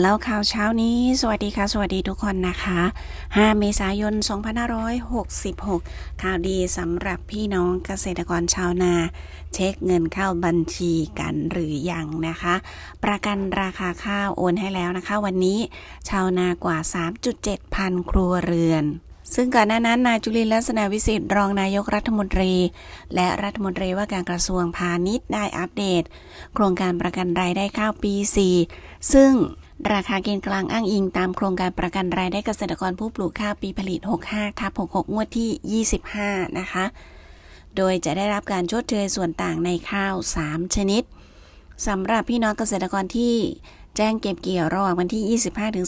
แล้วข่าวเช้านี้ สวัสดีค่ะ สวัสดีทุกคนนะคะ 5 เมษายน 2566 ข่าวดีสำหรับพี่น้องเกษตรกรชาวนา เช็คเงินเข้าบัญชีกันหรือยังนะคะ ประกันราคาข้าวโอนให้แล้วนะคะ วันนี้ชาวนากว่า 3.7 พันครัวเรือนซึ่งก่อนหน้านั้นนายจุลินลักษณะวิสิทธิ์รองนายกรัฐมนตรี และรัฐมนตรีว่าการกระทรวงพาณิชย์ได้อัปเดต โครงการประกันรายได้ข้าวปี 4 ซึ่ง ราคาเกณฑ์กลางอ้างอิงตามโครงการประกันรายได้เกษตรกรผู้ปลูกข้าวปีผลิต 65ทับ66 งวดที่ 25 นะคะ โดยจะได้รับการชดเชยส่วนต่างในข้าว 3 ชนิดสำหรับพี่น้องเกษตรกรที่แจ้งเก็บเกี่ยวระหว่างวันที่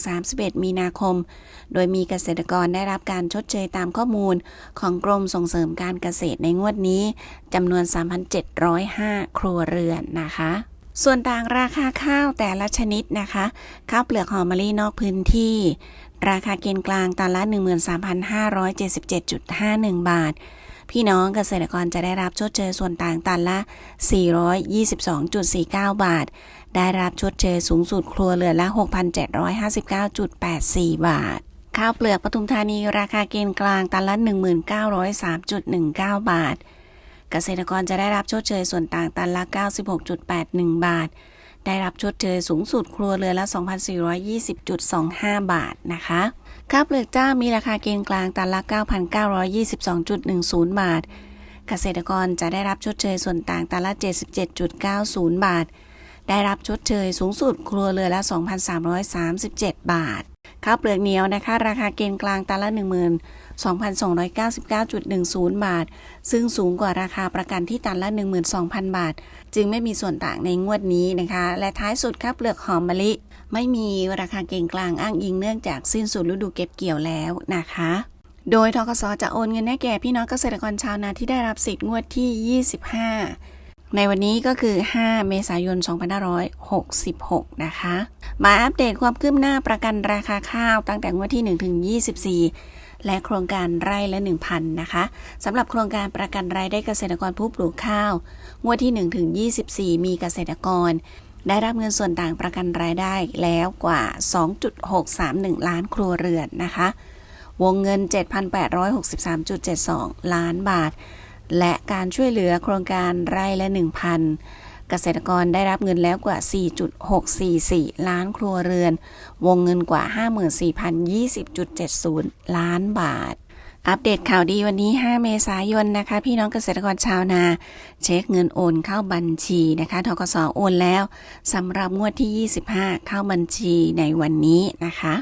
25-31 มีนาคม โดยมีเกษตรกรได้รับการชดเชยตามข้อมูลของกรมส่งเสริมการเกษตรในงวดนี้จำนวน 3,705 ครัวเรือนนะคะ ส่วนต่างราคาข้าวแต่ละชนิดนะคะ ข้าวเปลือกหอมมะลินอกพื้นที่ ราคาเกณฑ์กลางตันละ 13,577.51 บาท พี่น้องเกษตรกรจะได้รับชดเชยส่วนต่างตันละ 422.49 บาท ได้รับชดเชยสูงสุดครัวเรือนละ 6,759.84 บาท ข้าวเปลือกปทุมธานีราคาเกณฑ์กลางตันละ 1903.19 บาท เกษตรกรจะได้รับชดเชยส่วนต่างตันละ 96.81 บาท ได้รับชดเชยสูงสุดครัวเรือนละ 2,420.25 บาทนะคะข้าวเปลือกเจ้ามีราคาเกณฑ์กลางตันละ 9,922.10 บาท เกษตรกรจะได้รับชดเชยส่วนต่างตันละ 77.90 บาท ได้รับชดเชยสูงสุดครัวเรือนละ 2,337 บาท ข้าวเปลือกเหนียวนะคะ ราคาเกณฑ์กลางตันละ 12,299.10 บาท ซึ่งสูงกว่าราคาประกันที่ตันละ 12,000 บาท จึงไม่มีส่วนต่างในงวดนี้นะคะ และท้ายสุดข้าวเปลือกหอมมะลิ ไม่มีราคาเกณฑ์กลางอ้างอิงเนื่องจากสิ้นสุดฤดูเก็บเกี่ยวแล้วนะคะโดยทกสจะโอนเงินให้แก่พี่น้องเกษตรกรชาวนาที่ได้รับสิทธิ์งวดที่ 25 ในวันนี้ก็คือ 5 เมษายน 2566 นะคะ มาอัปเดตความคืบหน้าประกันราคาข้าวตั้งแต่งวดที่ 1 ถึง 24 และโครงการไร่ละ 1,000 นะคะ สำหรับโครงการประกันรายได้เกษตรกรผู้ปลูกข้าว งวดที่ 1 ถึง 24 มีเกษตรกร ได้รับเงินส่วนต่างประกันรายได้แล้วกว่า 2.631 ล้านครัวเรือนนะคะ วงเงิน 7,863.72 ล้านบาท และการช่วยเหลือโครงการไร่ละ 1,000 เกษตรกรได้รับเงินแล้วกว่า 4.644 ล้านครัวเรือน วงเงินกว่า 54,020.70 ล้านบาท อัปเดตข่าวดีวันนี้ 5 เมษายนนะคะ พี่น้องเกษตรกรชาวนา เช็คเงินโอนเข้าบัญชีนะคะทกสโอนแล้วสำหรับงวดที่ 25 เข้าบัญชีในวันนี้นะคะ